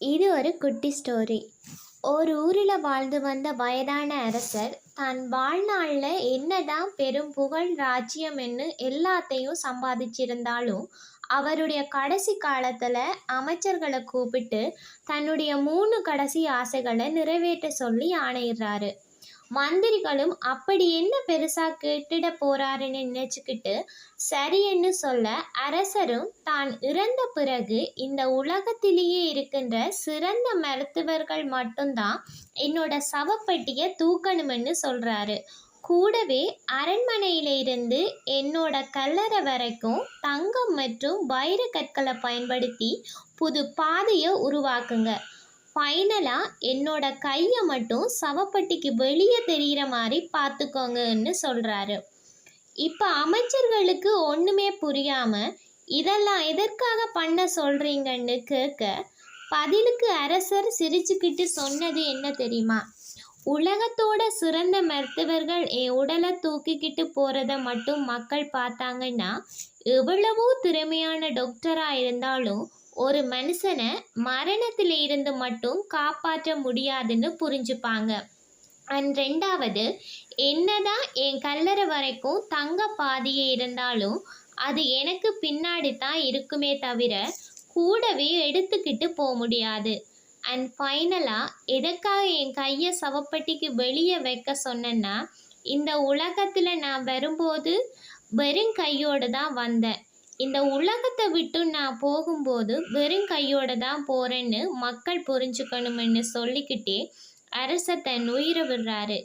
இது ஒரு குட்டி ஸ்டோரி ஒரு ஊரில் வாழ்ந்து வந்த வயதான அரசர் தன் வாழ்நாளில் என்னதான் பெரும் புகழ் ராஜ்யம்னு எல்லாத்தையும் சம்பாதிச்சிருந்தாலும் அவருடைய கடைசி காலத்தில் அமைச்சர்களை கூப்பிட்டு தன்னுடைய மூணு கடைசி ஆசைகளை நிறைவேற்ற சொல்லி ஆணையிடுறாரு மந்திரிகளும் அப்படி என்ன பெருசா கேட்டுட போறாருன்னு நினைச்சுக்கிட்டு சரியென்னு சொல்ல அரசரும் தான் இறந்த பிறகு இந்த உலகத்திலேயே இருக்கின்ற சிறந்த மருத்துவர்கள் மட்டும்தான் என்னோட சவப்பெட்டியை தூக்கணும்னு சொல்றாரு. கூடவே அரண்மனையிலிருந்து என்னோட கல்லறை வரைக்கும் தங்கம் மற்றும் வைர கற்களை பயன்படுத்தி புது பாதையை உருவாக்குங்க. ஃபைனலாக என்னோட கையை மட்டும் சவப்பட்டிக்கு வெளியே தெரிகிற மாதிரி பார்த்துக்கோங்கன்னு சொல்கிறாரு இப்போ அமைச்சர்களுக்கு ஒன்றுமே புரியாமல் இதெல்லாம் எதற்காக பண்ண சொல்கிறீங்கன்னு கேட்க பதிலுக்கு அரசர் சிரிச்சுக்கிட்டு சொன்னது என்ன தெரியுமா? உலகத்தோட சிறந்த மருத்துவர்கள் என் உடலை தூக்கிக்கிட்டு போகிறத மட்டும் மக்கள் பார்த்தாங்கன்னா எவ்வளவோ திறமையான டாக்டராக இருந்தாலும் ஒரு மனுஷனை மரணத்தில் இருந்து மட்டும் காப்பாற்ற முடியாதுன்னு புரிஞ்சுப்பாங்க. அண்ட் ரெண்டாவது என்னதான் என் கல்லறை வரைக்கும் தங்க பாதியே இருந்தாலும் அது எனக்கு பின்னாடி தான் இருக்குமே தவிர கூடவே எடுத்துக்கிட்டு போக முடியாது. அண்ட் ஃபைனலாக எதுக்காக என் கையை சவப்பட்டிக்கு வெளியே வைக்க சொன்னேன்னா இந்த உலகத்தில் நான் வரும்போது வெறும் கையோடு தான் வந்தேன். இந்த உலகத்தை விட்டு நான் போகும்போது வெறும் கையோட தான் போகிறேன்னு மக்கள் புரிஞ்சுக்கணும்னு சொல்லிக்கிட்டே அரசர் தன் உயிரை விடுறாரு.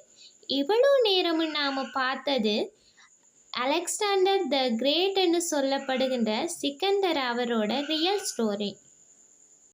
இவ்வளோ நேரமும் நாம் பார்த்தது அலெக்சாண்டர் த கிரேட்னு சொல்லப்படுகின்ற சிக்கந்தர் அவரோட ரியல் ஸ்டோரி.